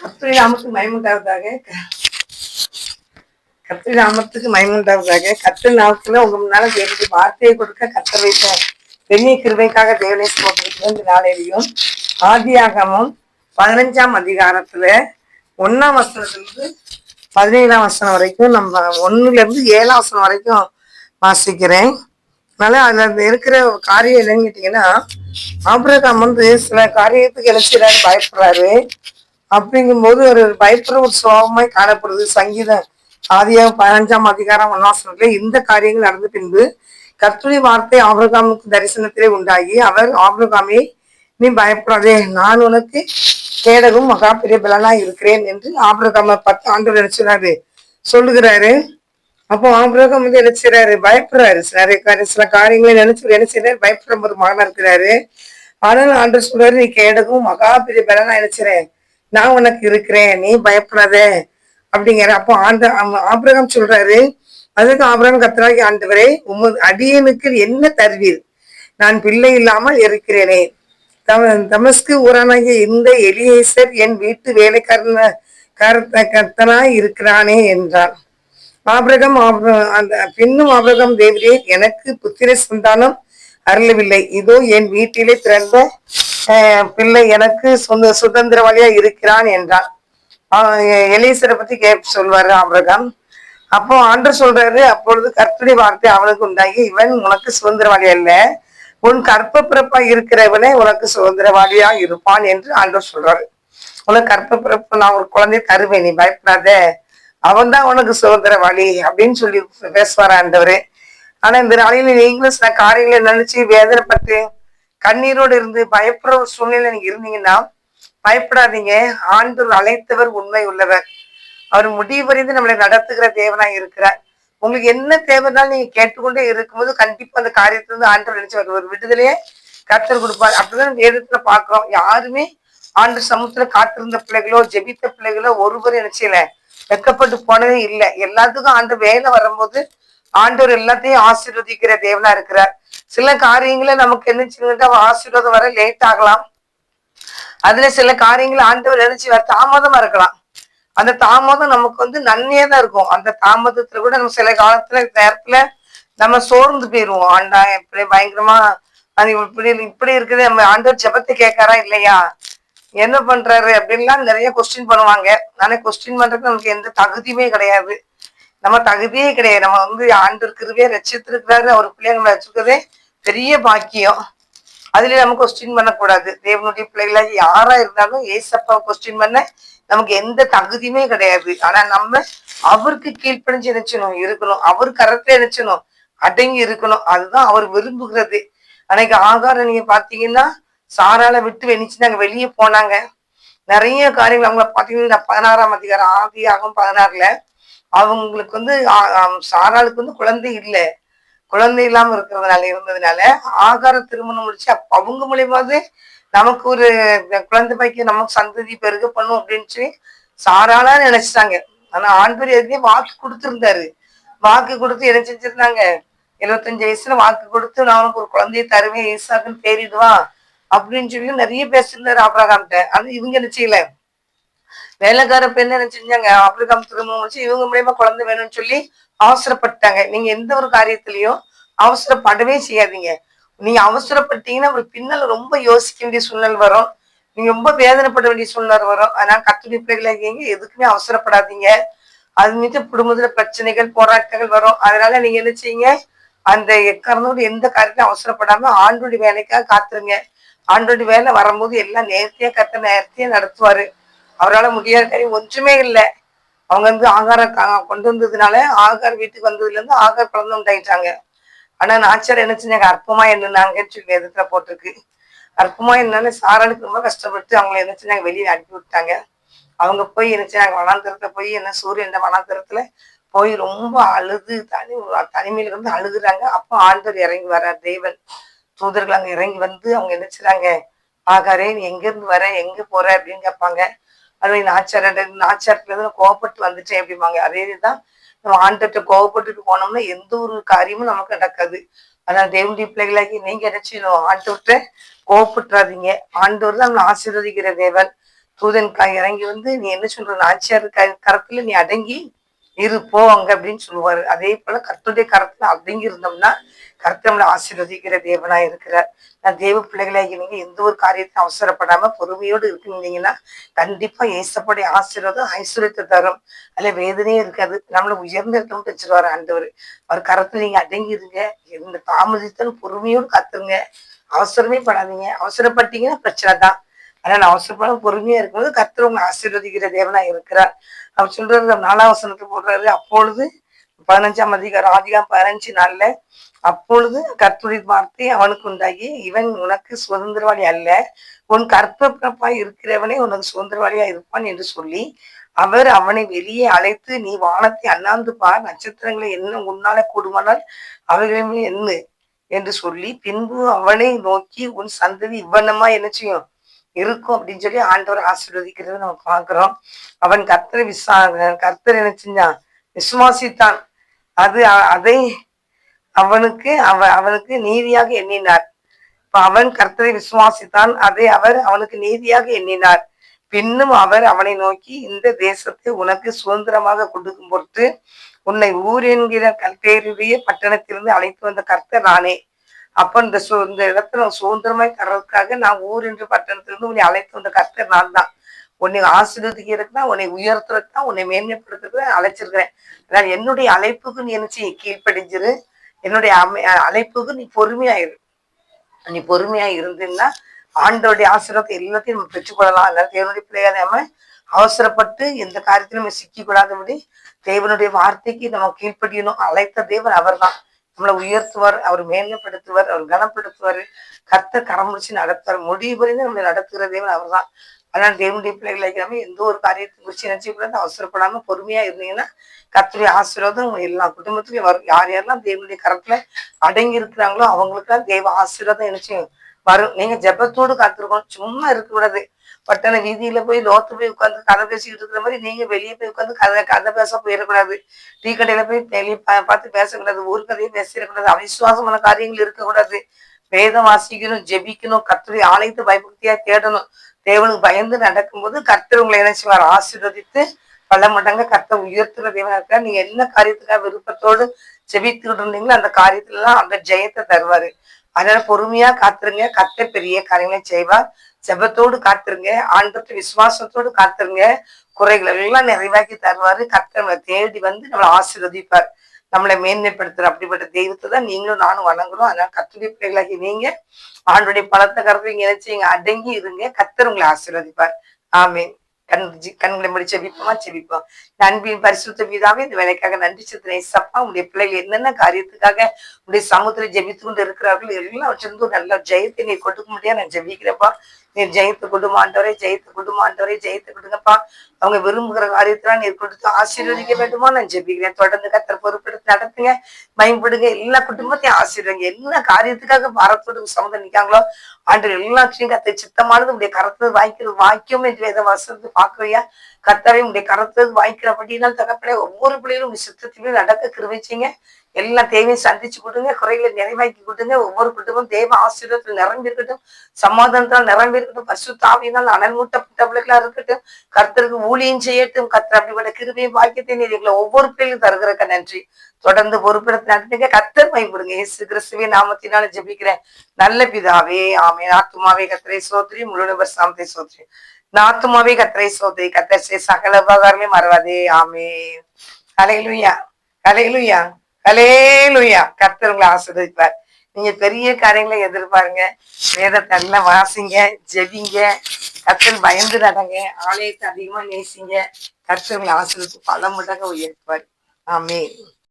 கத்திரிராமத்துக்கு மயமுண்டாவதாக கத்திரிராமத்துக்கு மயமுண்டாவதாக கத்திரி நாமத்துல உங்க முன்னால தேடி வார்த்தையை கொடுக்க கத்த வைத்த பெரிய கிருமைக்காக தேவனை போட்டிருக்கிற இந்த நாளையிலையும் ஆதியாகமும் பதினஞ்சாம் அதிகாரத்துல ஒன்னாம் வசனத்திலிருந்து பதினேழாம் வசனம் வரைக்கும் நம்ம ஒண்ணுல இருந்து ஏழாம் வசனம் வரைக்கும் வாசிக்கிறேன். அதனால அதுல இருக்கிற காரியம் என்னன்னு கேட்டீங்கன்னா ஆபிரகாம் வந்து சில காரியத்துக்கு எழுச்சிடாரு பயப்படுறாரு. அப்படிங்கும்போது ஒரு பயப்படுற ஒரு சுபாவமாய் காணப்படுது. சங்கீதம் ஆதிய பதினஞ்சாம் அதிகாரம் ஒன்னாசனத்துல இந்த காரியங்கள் நடந்த பின்பு கர்த்தருடைய வார்த்தை ஆபிரகாமுக்கு தரிசனத்திலே உண்டாகி அவர் ஆபிரகாமே நீ பயப்படாதே நான் உனக்கு கேடகும் மகா பெரிய பலனா இருக்கிறேன் என்று ஆபிரகாம பத்து ஆண்டு நினைச்சுறாரு சொல்லுகிறாரு. அப்போ ஆபிரகம் வந்து நினைச்சுறாரு பயப்படுறாரு. நிறைய காரியம் சில காரியங்களை நினைச்சு என்ன பயப்படுற ஒரு மகனா இருக்கிறாரு. ஆனால் ஆண்டு சொல்றாரு நீ கேடகும் மகா பெரிய பலனா நினைச்சுறேன் நான் உனக்கு இருக்கிறேன் நீ பயப்படாத அப்படிங்கிற. அப்போ ஆண்டு ஆபிரகம் சொல்றாரு அதுக்கு ஆபிரகம் கத்தராகி ஆண்டவரே உமது அடியனுக்கு என்ன தருவீர்? நான் பிள்ளை இல்லாமல் இருக்கிறேனே. தம தமஸ்கு ஊரானாகிய இந்த எலியேசர் என் வீட்டு வேலைக்காரன கருத்த கர்த்தனாய் இருக்கிறானே என்றார். ஆபிரகம் அந்த பின்னும் ஆபிரகம் தேவரே எனக்கு புத்திர சந்தானம் அருளவில்லை. இதோ என் வீட்டிலே பிறந்த பிள்ளை எனக்கு சொந்த சுதந்திரவாளியா இருக்கிறான் என்றான். எலீசரை பத்தி கேப் சொல்வாரு ஆபிரகாம். அப்போ ஆண்டு சொல்றாரு அப்பொழுது கற்பனை வார்த்தை அவனுக்கு உண்டாகி இவன் உனக்கு சுதந்திரவாளி அல்ல. உன் கற்ப பிறப்பா இருக்கிறவனே உனக்கு சுதந்திரவாளியா இருப்பான் என்று ஆண்டவர் சொல்றாரு. உனக்கு கற்ப பிறப்பு நான் ஒரு குழந்தைய தருவேன் நீ பயப்படாத. அவன் தான் உனக்கு சுதந்திரவாளி அப்படின்னு சொல்லி பேசுவார் ஆண்டவரு. ஆனா இந்த நாளையில நீங்களும் சில காரியங்களை நினைச்சு வேதனைப்பட்டு கண்ணீரோடு இருந்து பயப்படுற ஒரு சூழ்நிலை நீங்க இருந்தீங்கன்னா பயப்படாதீங்க. ஆண்டவர் அழைத்தவர் உண்மை உள்ளவர். அவர் முடிவறிந்து நம்மளை நடத்துகிற தேவனா இருக்கிறார். உங்களுக்கு என்ன தேவைனாலும் நீங்க கேட்டுக்கொண்டே இருக்கும்போது கண்டிப்பா அந்த காரியத்துல இருந்து ஆண்டவர் நினைச்சு ஒரு விடுதலையே கத்தர் கொடுப்பார். அப்படிதான் வேதத்துல பாக்குறோம் யாருமே ஆண்டு சமூகத்துல காத்திருந்த பிள்ளைகளோ ஜெபித்த பிள்ளைகளோ ஒருவரும் நினைச்சல வெக்கப்பட்டு போனதே இல்லை. எல்லாத்துக்கும் ஆண்டு வேலை வரும்போது ஆண்டவர் எல்லாத்தையும் ஆசீர்வதிக்கிற தேவனா இருக்கிறார். சில காரியங்களை நமக்கு என்ன செய்யணும்னா ஆசீர்வாதம் வர லேட் ஆகலாம். அதுல சில காரியங்களை ஆண்டவர் நினைச்சு வர தாமதமா இருக்கலாம். அந்த தாமதம் நமக்கு வந்து நன்மையா தான் இருக்கும். அந்த தாமதத்துல கூட நம்ம சில காலத்துல நேரத்துல நம்ம சோர்ந்து போயிருவோம். ஆண்டா எப்படி பயங்கரமா அது இப்படி இப்படி இருக்குது. நம்ம ஆண்டவர் ஜெபத்தை கேட்காரா இல்லையா? என்ன பண்றாரு அப்படின்லாம் நிறைய கொஸ்டின் பண்ணுவாங்க. ஆனா கொஸ்டின் பண்றதுக்கு நமக்கு எந்த தகுதியுமே கிடையாது. நம்ம தகுதியே கிடையாது. நம்ம வந்து ஆண்டு இருக்கிறதே ரச்சித்திருக்கிறாரு அவர் பிள்ளைங்களை வச்சிருக்கிறதே பெரிய பாக்கியம். அதுல நம்ம கொஸ்டின் பண்ணக்கூடாது. தேவனுடைய பிள்ளைகளாக யாரா இருந்தாலும் ஏசப்பாவை கொஸ்டின் பண்ண நமக்கு எந்த தகுதியுமே கிடையாது. ஆனா நம்ம அவருக்கு கீழ்ப்பணிஞ்சு நினைச்சணும் இருக்கணும். அவர் கரத்துல நினைச்சணும் அடங்கி இருக்கணும். அதுதான் அவர் விரும்புகிறது. அன்னைக்கு ஆகாரம் நீங்க பாத்தீங்கன்னா சாரால விட்டு வெணிச்சுனாங்க வெளியே போனாங்க. நிறைய காரியங்கள் அவங்கள பாத்தீங்கன்னா பதினாறாம் அதிகாரம் ஆதியாகும் பதினாறுல அவங்களுக்கு வந்து சாராளுக்கு வந்து குழந்தை இல்லை. குழந்தை இல்லாம இருக்கிறதுனால இருந்ததுனால ஆகார திருமணம் முடிச்சு அப்ப அவங்க மூலியமாவது நமக்கு ஒரு குழந்தை பைக்கு நமக்கு சந்ததி பெருக பண்ணும் அப்படின்னு சொல்லி சாராளா நினைச்சிட்டாங்க. ஆனா ஆண்பர் எதுலயும் வாக்கு கொடுத்துருந்தாரு. வாக்கு கொடுத்து என்ன செஞ்சிருந்தாங்க? எழுபத்தஞ்சு வயசுல வாக்கு கொடுத்து நான் உனக்கு ஒரு குழந்தைய தருவேன் ஈசாக்குன்னு பேரிடுவான் அப்படின்னு சொல்லி நிறைய பேசியிருந்தாரு ஆபிரகாம்கிட்ட அது இவங்க என்ன செய்யல? வேலைக்கார பெண் என்ன செஞ்சாங்க ஆபிரகாம் திருமணம் வச்சு இவங்க மூலியமா குழந்தை வேணும்னு சொல்லி அவசரப்பட்டாங்க. நீங்க எந்த ஒரு காரியத்திலையும் அவசரப்படவே செய்யாதீங்க. நீங்க அவசரப்பட்டீங்கன்னா ஒரு பின்னல ரொம்ப யோசிக்க வேண்டிய சூழ்நிலை வரும். நீங்க ரொம்ப வேதனைப்பட வேண்டிய சூழ்நிலை வரும். அதனால கத்துடி பிள்ளைகளை இருக்கீங்க. எதுக்குமே அவசரப்படாதீங்க. அது மீது குடும்பத்துல பிரச்சனைகள் போராட்டங்கள் வரும். அதனால நீங்க என்ன செய்யுங்க? அந்த எக்காரணோடு எந்த காரியத்தையும் அவசரப்படாம ஆண்டோடைய வேலைக்காக காத்துருங்க. ஆண்டோடைய வேலை வரும்போது எல்லாம் நேர்த்தியா கத்த நேர்த்தியா நடத்துவாரு. அவரால் முடியாத காரியம் ஒன்றுமே இல்லை. அவங்க வந்து ஆகாரம் கா- கொண்டு வந்ததுனால ஆகார் வீட்டுக்கு வந்ததுலேருந்து ஆகார் குழந்தை உண்டாயிட்டாங்க. ஆனால் நாச்சார் என்ன செஞ்சாங்க அற்பமா என்னன்னாங்கன்னு சொல்லி வேதத்துல போட்டிருக்கு. அற்பமா என்னன்னு சாராளுக்கு ரொம்ப கஷ்டப்பட்டு அவங்களை என்ன செஞ்சாங்க வெளியே அனுப்பி விட்டாங்க. அவங்க போய் என்ன செஞ்சாங்க வனாந்தரத்துல போய் என்ன சூரியன் வனாந்தரத்துல போய் ரொம்ப அழுது தனி தனிமையில இருந்து அழுகுறாங்க. அப்போ ஆண்டவர் இறங்கி வர்றார் தேவன். தூதர்கள் அங்க இறங்கி வந்து அவங்க என்ன செய்றாங்க ஆகாரே நீ எங்க இருந்து வர எங்க போற அப்படின்னு கேட்பாங்க. அது நாச்சார நாச்சாரத்துல கோவப்பட்டு வந்துட்டேன் அப்படிம்பாங்க. அதே இதுதான் நம்ம ஆண்டர்கிட்ட கோவப்பட்டுட்டு போனோம்னா எந்த ஒரு காரியமும் நமக்கு நடக்காது. ஆனால் தேவனுடைய பிள்ளைகளாகி நீங்க என்ன ஆண்டவர்கிட்ட கோவப்பட்டுறாதீங்க. ஆண்டவர் தான் நம்மளை ஆசீர்வதிக்கிற தேவன். தூதன் இறங்கி வந்து நீ என்ன சொல்ற? நாச்சியார் க- கரத்துல நீ அடங்கி இரு போவாங்க அப்படின்னு சொல்லுவாரு. அதே போல கர்த்தருடைய கரத்துல அடங்கி இருந்தோம்னா கர்த்தர் நம்மளை ஆசீர்வதிக்கிற தேவனா இருக்கிறார் நான் தேவ பிள்ளைகளாகி நீங்க எந்த ஒரு காரியத்தையும் அவசரப்படாம பொறுமையோடு இருந்தீங்கன்னா கண்டிப்பா ஏசப்படைய ஆசீர்வாதம் ஐஸ்வர்யத்தை தரும். அதுல வேதனையே இருக்காது. நம்மளை உயர்ந்த இடத்துல வச்சிருவாரு ஆண்டவர். அவர் கரத்துல நீங்க அடங்கி இருங்க எந்த தாமதித்தாலும் பொறுமையோடு கத்துருங்க. அவசரமே படாதீங்க. அவசரப்பட்டீங்கன்னா பிரச்சனை தான். ஆனா நான் அவசரப்பட பொறுமையா இருக்கும்போது கர்த்தர் உங்களை ஆசீர்வதிக்கிற தேவனா இருக்கிறார். அவர் சொல்றாரு நாலாம் வசனத்தை போடுறாரு அப்பொழுது பதினஞ்சாம் அதிகாரம் ஆதிகாரம் பதினஞ்சு நாள்ல அப்பொழுது கர்த்துடைய வார்த்தை அவனுக்கு உண்டாகி இவன் உனக்கு சுதந்திரவாளி அல்ல உன் கற்பப்பிறப்பாய் இருக்கிறவனே உனக்கு சுதந்திரவாளியா இருப்பான் என்று சொல்லி அவர் அவனை வெளியே அழைத்து நீ வானத்தை அண்ணாந்து பார் நட்சத்திரங்களை என்ன உன்னால கூடுமானால் அவைகளுமே என்ன என்று சொல்லி பின்பு அவனை நோக்கி உன் சந்ததி இவ்வனமா என்ன செய்யும்? இருக்கும் அப்படின்னு சொல்லி ஆண்டவர் ஆசீர்வதிக்கிறத நம்ம பார்க்கிறோம். அவன் கர்த்தரை விசா கர்த்தர் என்ன செஞ்சான் விசுவாசித்தான். அது அதை அவனுக்கு அவ அவனுக்கு நீதியாக எண்ணினார். இப்ப அவன் கர்த்தரை விசுவாசித்தான். அதை அவர் அவனுக்கு நீதியாக எண்ணினார். பின்னும் அவர் அவனை நோக்கி இந்த தேசத்தை உனக்கு சுதந்திரமாக கொடுக்கும் பொருட்டு உன்னை ஊர் என்கிற கல்பேருடைய பட்டணத்திலிருந்து அழைத்து வந்த கர்த்தர் நானே. அப்ப இந்த சு இந்த இடத்துல சுதந்திரமாய் தர்றதுக்காக நான் ஊர் என்று பட்டணத்திலிருந்து உன்னை அழைத்து வந்த கர்த்தர் நான் தான் உன்னை ஆசீர்வதிக்கிறதுக்கு தான் உன்னை உயர்த்துறதுக்கு தான் உன்னை மேன்மைப்படுத்துறதுக்கு தான் அழைச்சிருக்கிறேன். நான் என்னுடைய அழைப்புக்கு நீ என்ன கீழ்ப்படிஞ்சிரு. என்னுடைய அமை அழைப்புக்கு நீ பொறுமையாயிரு. நீ பொறுமையா இருந்தீங்கன்னா ஆண்டோடைய ஆசீர்வாதத்தை எல்லாத்தையும் நம்ம பெற்றுக்கொள்ளலாம். அதனால தேவனுடைய பிள்ளைகளை நம்ம அவசரப்பட்டு எந்த காரியத்திலும் நம்ம சிக்கிக்கூடாதபடி தேவனுடைய வார்த்தைக்கு நம்ம கீழ்ப்படியணும். அழைத்த தேவன் அவர்தான். நம்மளை உயர்த்துவார் அவர் மேன்மைப்படுத்துவார் அவர் கனப்படுத்துவார். கத்த கரம் முடிச்சு நடத்துவார். முடிவு புரிந்து நம்மளை நடத்துகிற தேவன் அவர்தான். அதனால தேவனுடைய பிள்ளைகளை நம்ம எந்த ஒரு காரியத்தை குறித்து கூட அவசரப்படாம பொறுமையா இருந்தீங்கன்னா கத்துடைய ஆசீர்வாதம் உங்க எல்லா குடும்பத்திலையும் வரும். யார் யாரெல்லாம் தேவனுடைய கரத்துல அடங்கி இருக்கிறாங்களோ அவங்களுக்குலாம் தேவ ஆசீர்வாதம் நினைச்சு வரும். நீங்க ஜெபத்தோடு காத்திருக்கணும். சும்மா இருக்க கூடாது. பட்டண வீதியில போய் லோத்து போய் உட்காந்து கதை பேசிக்கிட்டு இருக்கிற மாதிரி நீங்க வெளியே போய் உட்காந்து கதை கதை பேச போயிடக்கூடாது. டீ கடையில போய் வெளியே பா- பார்த்து பேசக்கூடாது. ஊர் கதையும் பேசிடக்கூடாது. அவிசுவாசமான காரியங்கள் இருக்கக்கூடாது. வேதம் வாசிக்கணும் ஜெபிக்கணும் கர்த்தருடைய ஆலயத்தை பயபக்தியா தேடணும். தேவனுக்கு பயந்து நடக்கும்போது கர்த்தர் உங்களை என்ன செய்வார்? ஆசீர்வதித்து பல மடங்க கர்த்தர் உயர்த்துற தேவனா இருக்கார் நீங்க என்ன காரியத்துக்காக விருப்பத்தோடு ஜெபித்துக்கிட்டு இருந்தீங்களோ அந்த காரியத்துல எல்லாம் அந்த ஜெயத்தை தருவாரு. அதனால பொறுமையா காத்துருங்க. கத்த பெரிய காரியங்களை செய்வார். ஜபத்தோடு காத்துருங்க ஆண்டத்தை விசுவாசத்தோடு காத்துருங்க. குறைகளை எல்லாம் நிறைவாக்கி தருவாரு. கர்த்தர் தேடி வந்து நம்மளை ஆசீர்வதிப்பார். நம்மளை மேன்மைப்படுத்துற அப்படிப்பட்ட தெய்வத்தை தான் நீங்களும் நானும் வணங்குறோம். அதனால கத்துடைய பிள்ளைகளாகி நீங்க ஆண்டுடைய பலத்தை கருத்து நினைச்சீங்க அடங்கி இருங்க. கத்தர் உங்களை ஆசீர்வதிப்பார். ஆமீன். கண் ஜி- கண்களை முடி செபிப்போமா செபிப்போம் நண்பின் பரிசுத்த பிதாவே இந்த வேலைக்காக நன்றி சித்திரை சப்பா உடைய பிள்ளைகள் என்னென்ன காரியத்துக்காக உடைய சமுத்திரம் ஜெபித்து கொண்டு இருக்கிறார்கள் எல்லாம் ஒரு நல்ல ஜெயத்தை நீ கொடுக்க முடியாது நான் ஜெபிக்கிறப்பா நீர் ஜெயத்தை ஜெயித்து ஜெயத்தை கொடுமாண்டவரே ஜெயித்து கொடுங்கப்பா அவங்க விரும்புகிற காரியத்தெல்லாம் நீர் கொடுத்து ஆசீர்வதிக்க வேண்டுமா? நான் ஜெபிக்கிறேன். தொடர்ந்து கத்தர் பொறுப்பெடுத்து நடத்துங்க. பயன்படுங்க எல்லா குடும்பத்தையும் ஆசீர்வதிங்க. என்ன காரியத்துக்காக பாரத்தோடு சமுதம் நிக்காங்களோ ஆண்டு எல்லாத்தையும் கத்தை சித்தமானது உடைய கரத்துல வாய்க்கிறது வாக்கியம் என்று வேத வசந்து பாக்குறியா கத்தரை உடைய கரத்துல வாய்க்கிறபடினால் தகப்பனே ஒவ்வொரு பிள்ளைகளும் உங்க சித்தத்திலும் நடக்க கிருவிச்சிங்க எல்லா தேவையும் சந்திச்சு கொடுங்க குறைகளை நிறைவாக்கி கொடுங்க. ஒவ்வொரு குடும்பம் தேவ ஆசீர்வாதத்தில் நிரம்பியிருக்கட்டும் சமாதானத்தால் நிரம்பியிருக்கட்டும் பசு தாவினால் அனல் மூட்டப்பட்டவர்களா பிள்ளைகளா இருக்கட்டும் கர்த்தருக்கு ஊழியம் செய்யட்டும் கர்த்தர் அப்படிப்பட்ட கிருமையும் பாக்கியத்தை நீர் எங்களை ஒவ்வொரு பிள்ளைகளும் தருகிறக்க நன்றி. தொடர்ந்து பொறுப்பிடத்தை நடத்துங்க கர்த்தர் பயன்படுங்க இயேசு கிறிஸ்துவே நாமத்தினால ஜெபிக்கிறேன். நல்ல பிதாவே ஆமே ஆத்துமாவே கத்திரை சோத்ரி. முழுநபர் சாமத்தை சோத்ரி. நாத்துமாவே கத்திரை சோத்ரி. கத்தர் செய்ய சகல உபகாரமே மறவாதே. ஆமே கலையிலுயா கலையிலுயா கலேலுயா கர்த்தர் உங்களை ஆசீர்வதிப்பார். நீங்க பெரிய காரியங்களை எதிர்பாருங்க. வேதத்தை எல்லாம் வாசிங்க ஜெபிங்க. கர்த்தர் பயந்து நடங்க ஆலயத்தை அதிகமா நேசிங்க. கர்த்தர் உங்களை ஆசிரியத்து பல மடங்கு உயர்ப்பார் ஆமே